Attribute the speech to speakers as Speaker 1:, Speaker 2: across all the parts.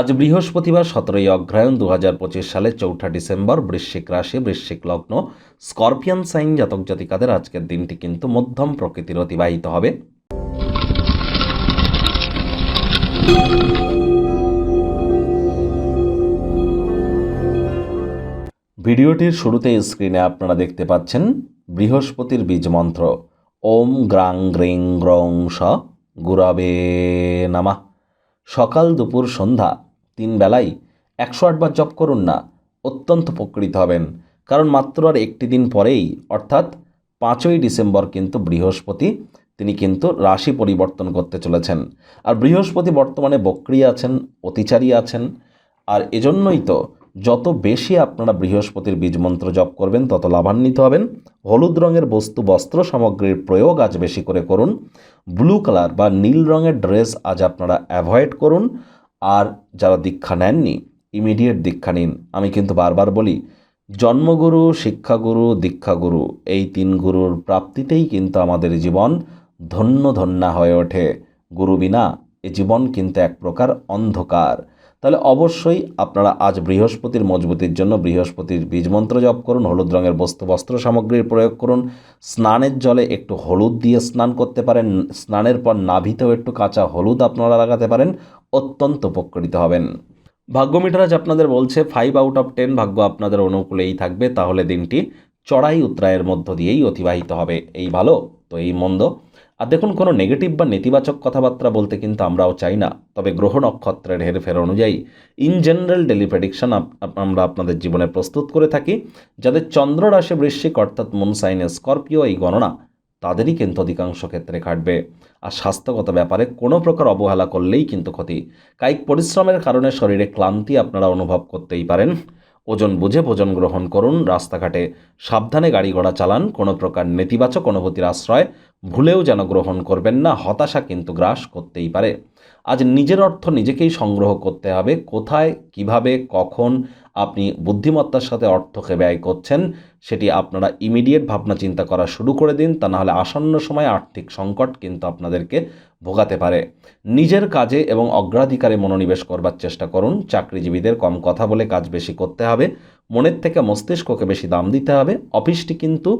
Speaker 1: আজ বৃহস্পতিবার সতেরোই অগ্রহায়ণ দু হাজার পঁচিশ সালের চৌঠা ডিসেম্বর বৃশ্চিক রাশি, বৃশ্চিক লগ্ন। স্করপিয়ান সাইন জাতক জাতিকাদের আজকের দিনটি কিন্তু মধ্যম প্রকৃতির অতিবাহিত হবে। ভিডিওটির শুরুতে স্ক্রিনে আপনারা দেখতে পাচ্ছেন বৃহস্পতির বীজ মন্ত্র। ওম গ্রাং গ্রিং গ্রং স গুরাবে নামা। সকাল দুপুর সন্ধ্যা তিন বেলাই একশো আটবার জপ করুন না, অত্যন্ত উপকৃত হবেন। কারণ মাত্র আর একটি দিন পরেই, অর্থাৎ পাঁচই ডিসেম্বর কিন্তু বৃহস্পতি, তিনি কিন্তু রাশি পরিবর্তন করতে চলেছেন। আর বৃহস্পতি বর্তমানে বক্রি আছেন, অতিচারী আছেন। আর এজন্যই তো যত বেশি আপনারা বৃহস্পতির বীজমন্ত্র জপ করবেন, তত লাভান্বিত হবেন। হলুদ রঙের বস্তু, বস্ত্র সামগ্রীর প্রয়োগ আজ বেশি করে করুন। ব্লু কালার বা নীল রঙের ড্রেস আজ আপনারা অ্যাভয়েড করুন। আর যারা দীক্ষা নেননি ইমিডিয়েট দীক্ষা নিন। আমি কিন্তু বারবার বলি, জন্মগুরু, শিক্ষাগুরু, দীক্ষাগুরু, এই তিন গুরুর প্রাপ্তিতেই কিন্তু আমাদের জীবন ধন্য ধন্য হয়ে ওঠে। গুরু বিনা এ জীবন কিন্তু এক প্রকার অন্ধকার। তাহলে অবশ্যই আপনারা আজ বৃহস্পতির মজবুতির জন্য বৃহস্পতির বীজমন্ত্র জপ করুন, হলুদ রঙের বস্তু বস্ত্র সামগ্রীর প্রয়োগ করুন, স্নানের জলে একটু হলুদ দিয়ে স্নান করতে পারেন, স্নানের পর নাভিতেও একটু কাঁচা হলুদ আপনারা লাগাতে পারেন, অত্যন্ত উপকৃত হবেন। ভাগ্য মিটারাজ আপনাদের বলছে ফাইভ আউট অফ টেন ভাগ্য আপনাদের অনুকূলেই থাকবে, তাহলে দিনটি চড়াই উত্তরায়ের মধ্য দিয়েই অতিবাহিত হবে। এই ভালো? তো এই মন্দ? আর দেখুন, কোনো নেগেটিভ বা নেতিবাচক কথাবার্তা বলতে কিন্তু আমরাও চাই না। তবে গ্রহ নক্ষত্রের হেরফের অনুযায়ী ইন জেনারেল ডেলি প্রেডিকশন আমরা আপনাদের জীবনে প্রস্তুত করে থাকি। যাদের চন্দ্র রাশি বৃশ্চিক, অর্থাৎ মুন সাইনে স্করপিও এই গণনা, তাদেরই কিন্তু অধিকাংশ ক্ষেত্রে খাটবে আর স্বাস্থ্যগত ব্যাপারে কোনো প্রকার অবহেলা করলেই কিন্তু ক্ষতি। কায়িক পরিশ্রমের কারণে শরীরে ক্লান্তি আপনারা অনুভব করতেই পারেন। ওজন বুঝে ভোজন গ্রহণ করুন রাস্তাঘাটে। সাবধানে গাড়ি ঘোড়া চালান, কোনো প্রকার নেতিবাচক অনুভূতির আশ্রয় ভুলেও যেন গ্রহণ করবেন না, হতাশা কিন্তু গ্রাস করতেই পারে। আজ নিজের অর্থ নিজেকেই সংগ্রহ করতে হবে, কোথায়, কীভাবে, কখন আপনি বুদ্ধিমত্তার সাথে অর্থকে ব্যয় করছেন, সেটি আপনারা ইমিডিয়েট ভাবনা চিন্তা করা শুরু করে দিন, তা নাহলে আসন্ন সময় আর্থিক সংকট কিন্তু আপনাদেরকে ভোগাতে পারে। নিজের কাজে এবং অগ্রাধিকারে মনোনিবেশ করবার চেষ্টা করুন, চাকরিজীবীদের কম কথা বলে কাজ বেশি করতে হবে, মনের থেকে মস্তিষ্ককে বেশি দাম দিতে হবে, অফিসটি কিন্তু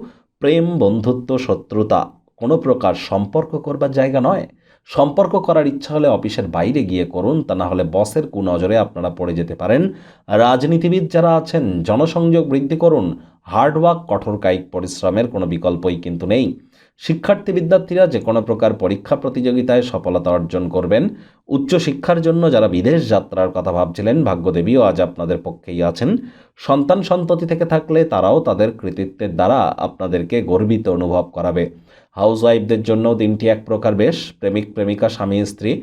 Speaker 1: প্রেম, বন্ধুত্ব, শত্রুতা কোনো প্রকার সম্পর্ক করবার জায়গা নয়। সম্পর্ক করার ইচ্ছা হলে অফিসের বাইরে গিয়ে করুন, তা না হলে বসের কুনজরে আপনারা পড়ে যেতে পারেন। রাজনীতিবিদ যারা আছেন, জনসংযোগ বৃদ্ধি করুন হার্ডওয়ার্ক কঠোর কায়িক পরিশ্রমের কোনো বিকল্পই কিন্তু নেই। শিক্ষার্থী বিদ্যার্থীরা যে কোনো প্রকার পরীক্ষা প্রতিযোগিতায় সফলতা অর্জন করবেন। উচ্চশিক্ষার জন্য যারা বিদেশ যাত্রার কথা ভাবছিলেন, ভাগ্যদেবীও আজ আপনাদের পক্ষেই আছেন। সন্তান সন্ততি থেকে থাকলে তারাও তাদের কৃতিত্বের দ্বারা আপনাদেরকে গর্বিত অনুভব করাবে। হাউসওয়াইফদের জন্য দিনটি এক প্রকার বেশ, প্রেমিক প্রেমিকা, স্বামী, স্ত্রী।